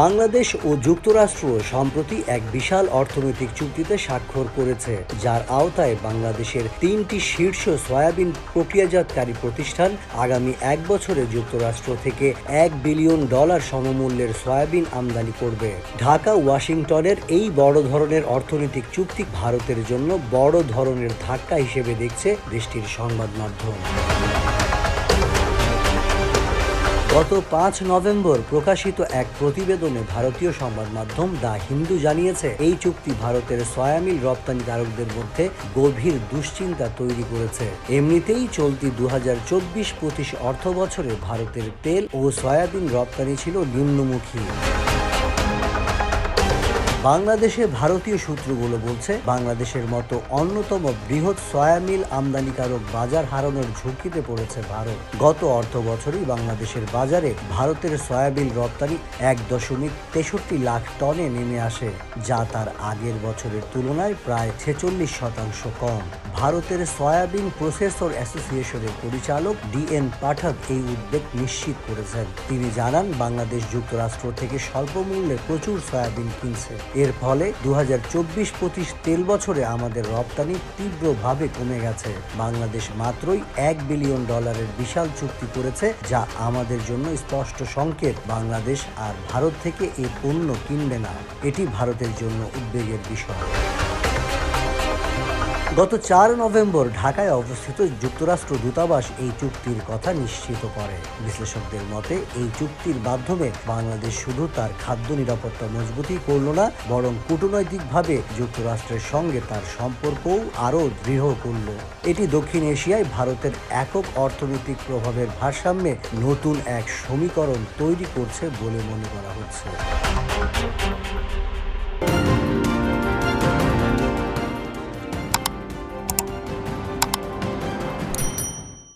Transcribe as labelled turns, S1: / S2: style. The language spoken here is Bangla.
S1: বাংলাদেশ ও যুক্তরাষ্ট্র সম্প্রতি এক বিশাল অর্থনৈতিক চুক্তিতে স্বাক্ষর করেছে, যার আওতায় বাংলাদেশের তিনটি শীর্ষ সয়াবিন প্রক্রিয়াজাতকারী প্রতিষ্ঠান আগামী এক বছরে যুক্তরাষ্ট্র থেকে এক বিলিয়ন ডলার সমমূল্যের সয়াবিন আমদানি করবে। ঢাকা, ওয়াশিংটনের এই বড় ধরনের অর্থনৈতিক চুক্তি ভারতের জন্য বড় ধরনের ধাক্কা হিসেবে দেখছে দেশটির সংবাদ মাধ্যম। গত পাঁচ নভেম্বর প্রকাশিত এক প্রতিবেদনে ভারতীয় সংবাদ মাধ্যম দ্য হিন্দু জানিয়েছে, এই চুক্তি ভারতের সয়ামিল রপ্তানিকারকদের মধ্যে গভীর দুশ্চিন্তা তৈরি করেছে। এমনিতেই চলতি দু হাজার চব্বিশ পঁচিশ অর্থ বছরে ভারতের তেল ও সয়াবিন রপ্তানি ছিল নিম্নমুখী। বাংলাদেশে ভারতীয় সূত্রগুলো বলছে, বাংলাদেশের মতো অন্যতম বৃহৎ সয়ামিল আমদানিকারক বাজার হারানোর ঝুঁকিতে পড়েছে ভারত। গত অর্থ বছরই বাংলাদেশের বাজারে ভারতের সয়াবিন রপ্তানি এক দশমিক তেষট্টি লাখ টনে নেমে আসে, যা তার আগের বছরের তুলনায় প্রায় ছেচল্লিশ শতাংশ কম। ভারতের সয়াবিন প্রসেসর অ্যাসোসিয়েশনের পরিচালক ডিএন পাঠক এই উদ্বেগ নিশ্চিত করেছেন। তিনি জানান, বাংলাদেশ যুক্তরাষ্ট্র থেকে স্বল্প মূল্যে প্রচুর সয়াবিন কিনছে। এর ফলে দু হাজার চব্বিশ পঁচিশ তেল বছরে আমাদের রপ্তানি তীব্রভাবে কমে গেছে। বাংলাদেশ মাত্রই এক বিলিয়ন ডলারের বিশাল চুক্তি করেছে, যা আমাদের জন্য স্পষ্ট সংকেত। বাংলাদেশ আর ভারত থেকে এই পণ্য কিনবে না, এটি ভারতের জন্য উদ্বেগের বিষয়। গত চার নভেম্বর ঢাকায় অবস্থিত যুক্তরাষ্ট্র দূতাবাস এই চুক্তির কথা নিশ্চিত করে। বিশ্লেষকদের মতে, এই চুক্তির মাধ্যমে বাংলাদেশ শুধু তার খাদ্য নিরাপত্তা মজবুতই করল না, বরং কূটনৈতিকভাবে যুক্তরাষ্ট্রের সঙ্গে তার সম্পর্কও আরও দৃঢ় করল। এটি দক্ষিণ এশিয়ায় ভারতের একক অর্থনৈতিক প্রভাবের ভারসাম্যে নতুন এক সমীকরণ তৈরি করছে বলে মনে করা হচ্ছে।